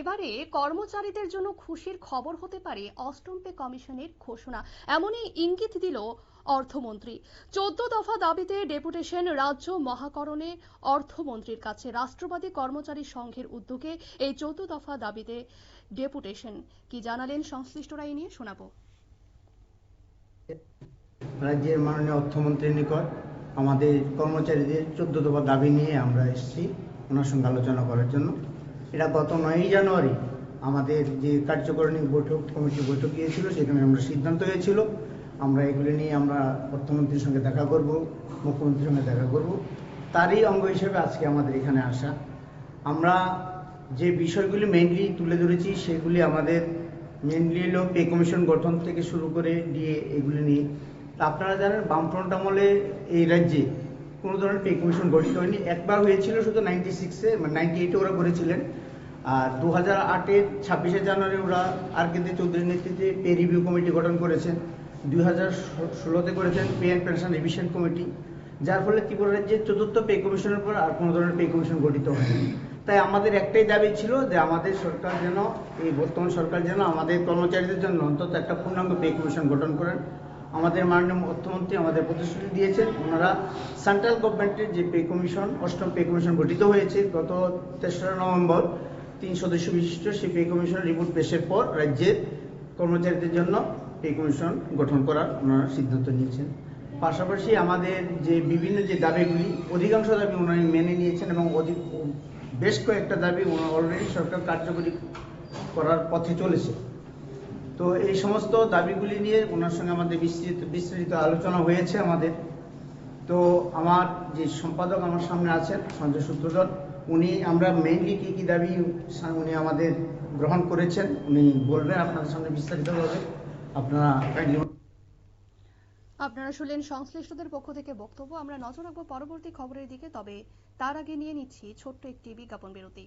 এবারে কর্মচারীদের জন্য খুশির খবর হতে পারে অষ্টম পে কমিশনের ঘোষণা। এমনই ইঙ্গিত দিল অর্থমন্ত্রী। চোদ্দ দফা দাবিতে ডেপুটেশন রাজ্য মহাকরণে অর্থমন্ত্রীর কাছে রাষ্ট্রবাদী কর্মচারী সংঘের উদ্যোগে এই চোদ্দ দফা দাবিতে ডেপুটেশন। কি জানালেন সংশ্লিষ্টরা এই নিয়ে শোনাবো। রাজ্যের মাননীয় অর্থমন্ত্রীর নিকট আমাদের কর্মচারীদের চোদ্দ দফা দাবি নিয়ে আমরা এসেছি। ওনার সঙ্গে আলোচনা করার জন্য। এটা গত নয়ই জানুয়ারি আমাদের যে কার্যকরণী বৈঠক, কমিটি বৈঠক গিয়েছিল, সেখানে আমরা সিদ্ধান্ত হয়েছিল। আমরা এগুলি নিয়ে আমরা অর্থমন্ত্রীর সঙ্গে দেখা করব, মুখ্যমন্ত্রীর সঙ্গে দেখা করব। তারই অঙ্গ হিসেবে আজকে আমাদের এখানে আসা। আমরা যে বিষয়গুলি মেনলি তুলে ধরেছি, সেগুলি আমাদের মেনলি হলো পে কমিশন গঠন থেকে শুরু করে ডিএ এগুলি নিয়ে। আপনারা জানেন বামফ্রন্ট আমলে এই রাজ্যে কোনো ধরনের পে কমিশন গঠিত হয়নি। একবার হয়েছিল শুধু নাইনটি সিক্সে মানে নাইনটি এইটে ওরা করেছিলেন। আর দু হাজার আটের ছাব্বিশে জানুয়ারি ওরা আর কেন্দ্র চৌধুরীর নেতৃত্বে পে রিভিউ কমিটি গঠন করেছেন। দুই হাজার ষোলোতে করেছেন pay and pension revision committee যার ফলে ত্রিপুরা রাজ্যের চতুর্থ পে কমিশনের পর আর কোনো ধরনের পে কমিশন গঠিত হয়নি। তাই আমাদের একটাই দাবি ছিল যে আমাদের সরকার যেন, এই বর্তমান সরকার যেন আমাদের কর্মচারীদের জন্য অন্তত একটা পূর্ণাঙ্গ পে কমিশন গঠন করেন। আমাদের মাননীয় অর্থমন্ত্রী আমাদের প্রতিশ্রুতি দিয়েছেন। ওনারা সেন্ট্রাল গভর্নমেন্টের যে পে কমিশন, অষ্টম পে কমিশন গঠিত হয়েছে গত তেসরা নভেম্বর, তিন সদস্য বিশিষ্ট সেই পে কমিশনের রিপোর্ট পেশের পর রাজ্যের কর্মচারীদের জন্য পে কমিশন গঠন করার ওনারা সিদ্ধান্ত নিয়েছেন। পাশাপাশি আমাদের যে বিভিন্ন যে দাবিগুলি, অধিকাংশ দাবি ওনারা মেনে নিয়েছেন এবং অধিক বেশ কয়েকটা দাবি অলরেডি সরকার কার্যকরী করার পথে চলেছে। তো এই সমস্ত দাবিগুলি নিয়ে ওনার সঙ্গে আমাদের বিস্তৃত বিস্তৃত আলোচনা হয়েছে আমাদের। তো আমার যে সম্পাদক আমার সামনে আছেন, সঞ্জয় সূত্রধর, উনি আমরা মেইনলি কী কী দাবি উনি আমাদের গ্রহণ করেছেন, উনি বলবেন আপনাদের সামনে বিস্তারিতভাবে। আপনারা আপনারা শুনলেন সংশ্লিষ্টদের পক্ষ থেকে বক্তব্য। আমরা নজর রাখব পরবর্তী খবরের দিকে, তবে তার আগে নিয়ে নিচ্ছি ছোট্ট একটি বিজ্ঞাপন বিরতি।